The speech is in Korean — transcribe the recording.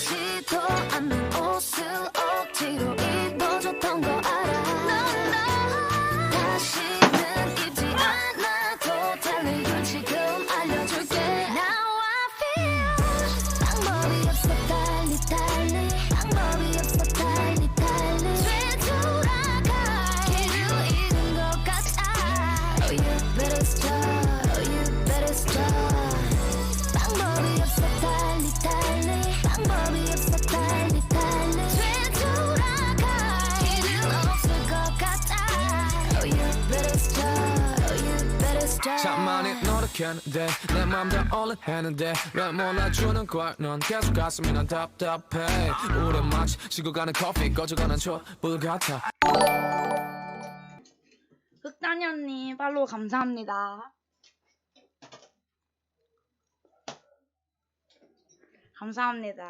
아무렇지도 않는 옷을 억지로 입어줬던 거 알아? 다시는 입지 않아도 될 이유를 지금 알려줄게. Now I feel 방법이 없어 달리 달리. 방법이 없어 달리 달리. 되돌아갈 길을 잃은 것 같아. Oh you better stop Oh 참 많이 노력했는데 내 맘도 올라했는데 왜 몰라주는 걸넌 계속 가슴이 난 답답해. 우리 마치 식어가는 커피 꺼져가는 촛불 같아. 흑단이 언니 팔로우 감사합니다. 감사합니다.